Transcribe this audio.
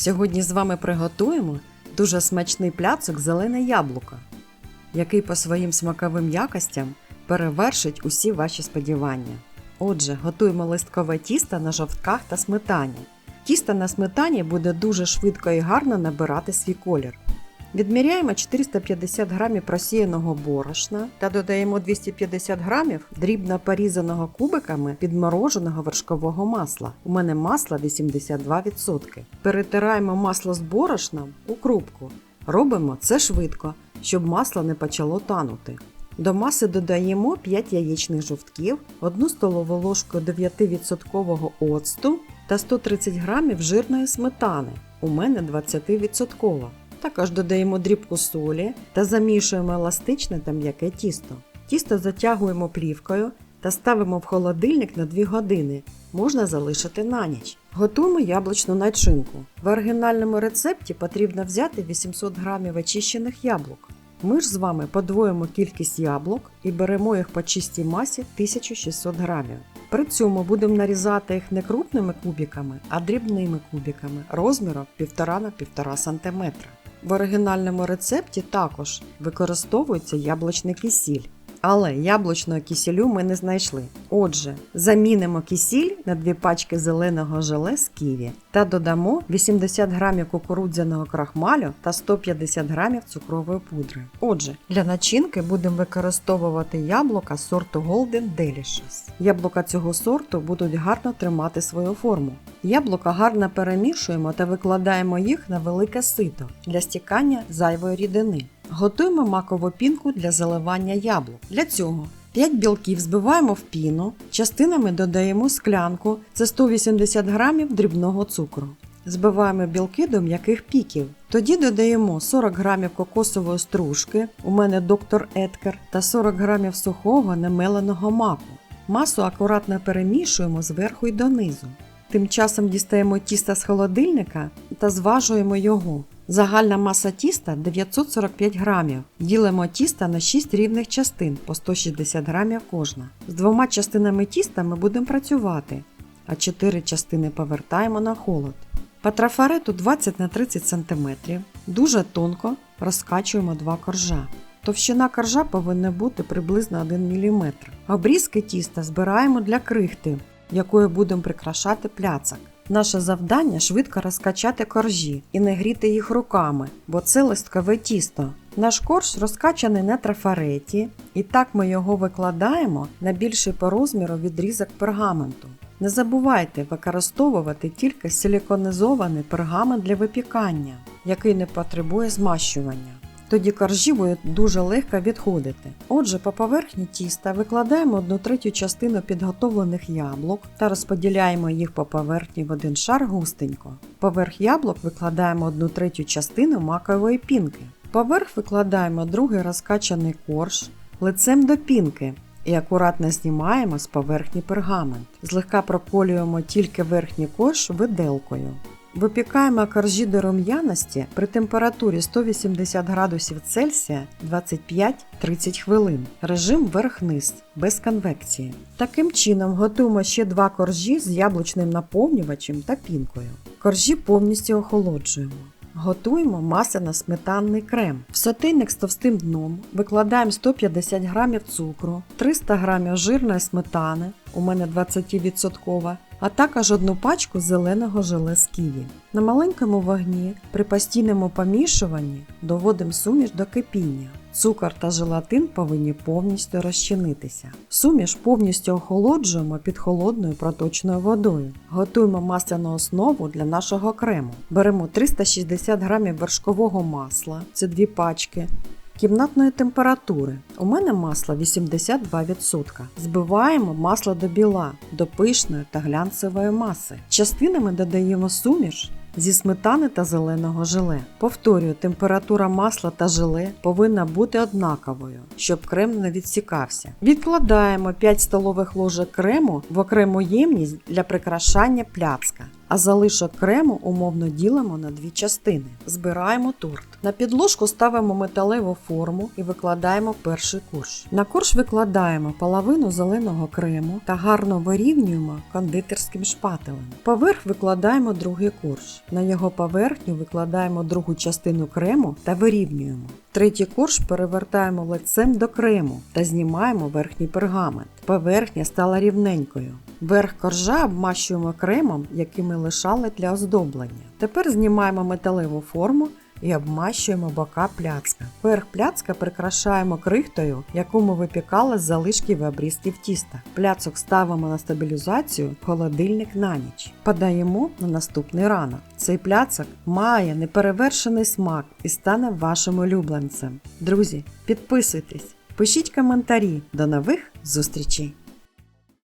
Сьогодні з вами приготуємо дуже смачний пляцок зелене яблуко, який по своїм смаковим якостям перевершить усі ваші сподівання. Отже, готуємо листкове тісто на жовтках та сметані. Тісто на сметані буде дуже швидко і гарно набирати свій колір. Відміряємо 450 грамів просіяного борошна та додаємо 250 грамів дрібно порізаного кубиками підмороженого вершкового масла. У мене масло 82%. Перетираємо масло з борошном у крупку. Робимо це швидко, щоб масло не почало танути. До маси додаємо 5 яєчних жовтків, 1 столову ложку 9% оцту та 130 грамів жирної сметани. У мене 20%. Також додаємо дрібку солі та замішуємо еластичне та м'яке тісто. Тісто затягуємо плівкою та ставимо в холодильник на 2 години. Можна залишити на ніч. Готуємо яблучну начинку. В оригінальному рецепті потрібно взяти 800 грамів очищених яблук. Ми ж з вами подвоїмо кількість яблук і беремо їх по чистій масі 1600 грамів. При цьому будемо нарізати їх не крупними кубиками, а дрібними кубиками розміром 1,5 на 1,5 см. В оригінальному рецепті також використовується яблучний кисіль. Але яблучного кисілю ми не знайшли. Отже, замінимо кисіль на дві пачки зеленого желе з ківі та додамо 80 грамів кукурудзяного крахмалю та 150 грамів цукрової пудри. Отже, для начинки будемо використовувати яблука сорту Golden Delicious. Яблука цього сорту будуть гарно тримати свою форму. Яблука гарно перемішуємо та викладаємо їх на велике сито для стікання зайвої рідини. Готуємо макову пінку для заливання яблук. Для цього 5 білків збиваємо в піну, частинами додаємо склянку, це 180 грамів дрібного цукру. Збиваємо білки до м'яких піків. Тоді додаємо 40 грамів кокосової стружки, у мене доктор Еткер, та 40 грамів сухого немеленого маку. Масу акуратно перемішуємо зверху й донизу. Тим часом дістаємо тісто з холодильника та зважуємо його. Загальна маса тіста 945 грамів. Ділимо тісто на 6 рівних частин по 160 грамів кожна. З двома частинами тіста ми будемо працювати, а 4 частини повертаємо на холод. По трафарету 20 на 30 см. Дуже тонко розкачуємо два коржа. Товщина коржа повинна бути приблизно 1 мм. Обрізки тіста збираємо для крихти, якою будемо прикрашати пляцак. Наше завдання швидко розкачати коржі і не гріти їх руками, бо це листкове тісто. Наш корж розкачаний на трафареті, і так ми його викладаємо на більший по розміру відрізок пергаменту. Не забувайте використовувати тільки силіконізований пергамент для випікання, який не потребує змащування. Тоді коржі будуть дуже легко відходити. Отже, по поверхні тіста викладаємо 1 третю частину підготовлених яблук та розподіляємо їх по поверхні в один шар густенько. Поверх яблук викладаємо 1 третю частину макової пінки. Поверх викладаємо другий розкачаний корж лицем до пінки і акуратно знімаємо з поверхні пергамент. Злегка проколюємо тільки верхній корж виделкою. Випікаємо коржі до рум'яності при температурі 180 градусів Цельсія 25-30 хвилин. Режим верх-низ без конвекції. Таким чином готуємо ще два коржі з яблучним наповнювачем та пінкою. Коржі повністю охолоджуємо. Готуємо масляно-сметанний крем. В сотейник з товстим дном викладаємо 150 грамів цукру, 300 грамів жирної сметани, у мене 20%, а також одну пачку зеленого желе з ківі. На маленькому вогні при постійному помішуванні доводимо суміш до кипіння. Цукор та желатин повинні повністю розчинитися. Суміш повністю охолоджуємо під холодною проточною водою. Готуємо масляну основу для нашого крему. Беремо 360 грамів вершкового масла, це дві пачки. Кімнатної температури. У мене масло 82%. Збиваємо масло до біла, до пишної та глянцевої маси. Частинами додаємо суміш зі сметани та зеленого желе. Повторюю, температура масла та желе повинна бути однаковою, щоб крем не відсікався. Відкладаємо 5 столових ложок крему в окрему ємність для прикрашання пляцка. А залишок крему умовно ділимо на дві частини. Збираємо торт. На підложку ставимо металеву форму і викладаємо перший корж. На корж викладаємо половину зеленого крему та гарно вирівнюємо кондитерським шпателем. Поверх викладаємо другий корж. На його поверхню викладаємо другу частину крему та вирівнюємо. Третій корж перевертаємо лицем до крему та знімаємо верхній пергамент. Поверхня стала рівненькою. Верх коржа обмащуємо кремом, який ми лишали для оздоблення. Тепер знімаємо металеву форму і обмащуємо бока пляцка. Верх пляцка прикрашаємо крихтою, яку ми випікали з залишків і обрізків тіста. Пляцок ставимо на стабілізацію в холодильник на ніч. Подаємо на наступний ранок. Цей пляцок має неперевершений смак і стане вашим улюбленцем. Друзі, підписуйтесь, пишіть коментарі. До нових зустрічей!